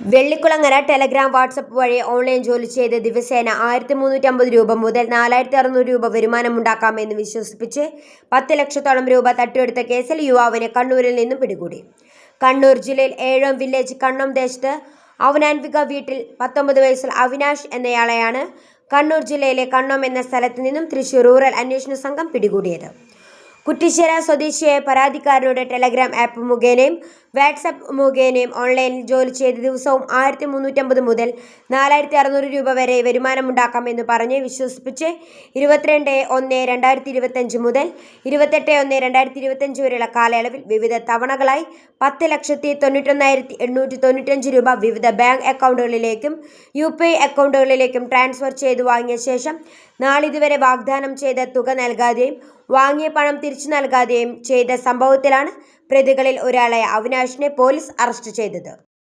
Vellikulangara Telegram WhatsApp വഴി online ജോലി ചെയ്ത് ദിവസേന ആയിരത്തി മുന്നൂറ്റമ്പത് രൂപ മുതൽ നാലായിരത്തി അറുന്നൂറ് രൂപ വരുമാനമുണ്ടാക്കാമെന്ന് വിശ്വസിപ്പിച്ച് പത്ത് ലക്ഷത്തോളം രൂപ തട്ടിയെടുത്ത കേസിൽ യുവാവിനെ കണ്ണൂരിൽ നിന്നും പിടികൂടി. കണ്ണൂർ ജില്ലയിൽ ഏഴോം വില്ലേജ് കണ്ണം ദേശത്ത് അവനാൻവിക വീട്ടിൽ പത്തൊമ്പത് വയസ്സിൽ അവിനാഷ് എന്നയാളെയാണ് കണ്ണൂർ ജില്ലയിലെ കണ്ണം എന്ന സ്ഥലത്ത് നിന്നും തൃശൂർ റൂറൽ അന്വേഷണ സംഘം പിടികൂടിയത്. കുറ്റിശ്ശേര സ്വദേശിയായ പരാതിക്കാരനോട് ടെലഗ്രാം ആപ്പ് മുഖേനയും വാട്സപ്പ് മുഖേനയും ഓൺലൈനിൽ ജോലി ചെയ്ത് ദിവസവും ആയിരത്തി മുന്നൂറ്റമ്പത് മുതൽ നാലായിരത്തി അറുന്നൂറ് രൂപ വരെ വരുമാനമുണ്ടാക്കാമെന്ന് പറഞ്ഞ് വിശ്വസിപ്പിച്ച് ഇരുപത്തിരണ്ട് ഒന്ന് രണ്ടായിരത്തി ഇരുപത്തഞ്ച് മുതൽ ഇരുപത്തെട്ട് ഒന്ന് രണ്ടായിരത്തി ഇരുപത്തഞ്ച് വരെയുള്ള കാലയളവിൽ വിവിധ തവണകളായി പത്ത് ലക്ഷത്തി തൊണ്ണൂറ്റൊന്നായിരത്തി എണ്ണൂറ്റി തൊണ്ണൂറ്റഞ്ച് രൂപ വിവിധ ബാങ്ക് അക്കൗണ്ടുകളിലേക്കും യു പി ഐ അക്കൗണ്ടുകളിലേക്കും ട്രാൻസ്ഫർ ചെയ്തു വാങ്ങിയ ശേഷം നാളിതുവരെ വാഗ്ദാനം ചെയ്ത തുക നൽകാതെയും വാങ്ങിയ പണം തിരിച്ചു നൽകാതെയും ചെയ്ത സംഭവത്തിലാണ് പ്രതികളിൽ ഒരാളായ അവിനാഷിനെ പോലീസ് അറസ്റ്റ് ചെയ്തത്.